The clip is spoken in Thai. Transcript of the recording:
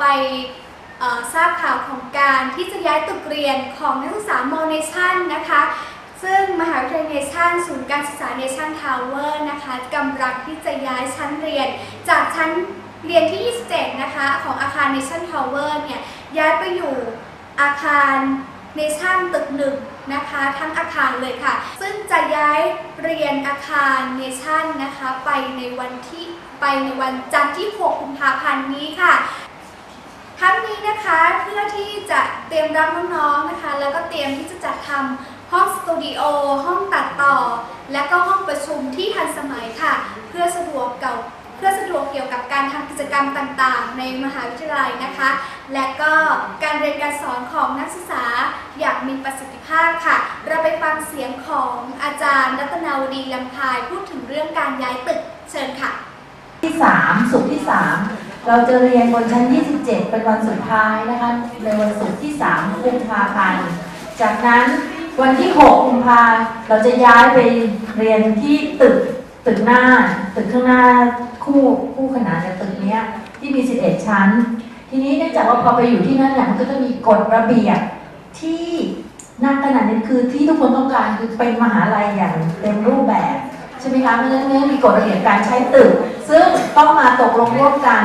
ไปเอ่อทราบข่าวของการที่จะย้ายตึกเรียนของนักศึกษามอเนชั่นนะคะ ซึ่งมหาวิทยาลัยเนชั่นศูนย์การศึกษาเนชั่นทาวเวอร์นะคะกำลังที่จะย้ายชั้นเรียน จากชั้นเรียนที่ 27 นะคะ ของอาคารเนชั่นทาวเวอร์เนี่ยย้ายไปอยู่อาคารเนชั่นตึกหนึ่งนะคะทั้งอาคารเลยค่ะ ซึ่งจะย้ายเรียนอาคารเนชั่นนะคะ ไปในวันที่ไปในวันจันทร์ที่ 6 กุมภาพันธ์นี้ค่ะ นี้นะคะเพื่อที่จะเตรียมรับน้องๆนะคะ แล้วก็เตรียมที่จะจัดทำห้องสตูดิโอห้องตัดต่อ และก็ห้องประชุมที่ทันสมัยค่ะ เพื่อสะดวกเก่าเพื่อสะดวกเกี่ยวกับการทำกิจกรรมต่างๆ ในมหาวิทยาลัยนะคะ และก็การเรียนการสอนของนักศึกษาอย่างมีประสิทธิภาพค่ะ เราไปฟังเสียงของอาจารย์รัตนาวดีลำพายพูดถึงเรื่องการย้ายตึกเชิญค่ะ เราจะเรียนบนชั้น 27 เป็นวันสุดท้ายนะคะ ในวันศุกร์ที่ 3 กุมภาพันธ์ จากนั้นวันที่ 6 กุมภาเราจะย้ายไปเรียนที่ตึกตึกหน้า ตึกข้างหน้าคู่คู่ขนานกับตึกเนี้ยที่มี 11 ชั้น ทีนี้เนื่องจากว่าพอไปอยู่ที่นั่นเนี่ยมันก็จะมีกฎระเบียบที่นักขนาดนี้คือที่ทุกคนต้องการคือเป็นมหาลัยอย่างเต็มรูปแบบ ใช่ไหมคะเพราะฉะนั้นเนี่ยมีกฎระเบียบการใช้ตึก ซึ่งต้องมาตกลงร่วมกัน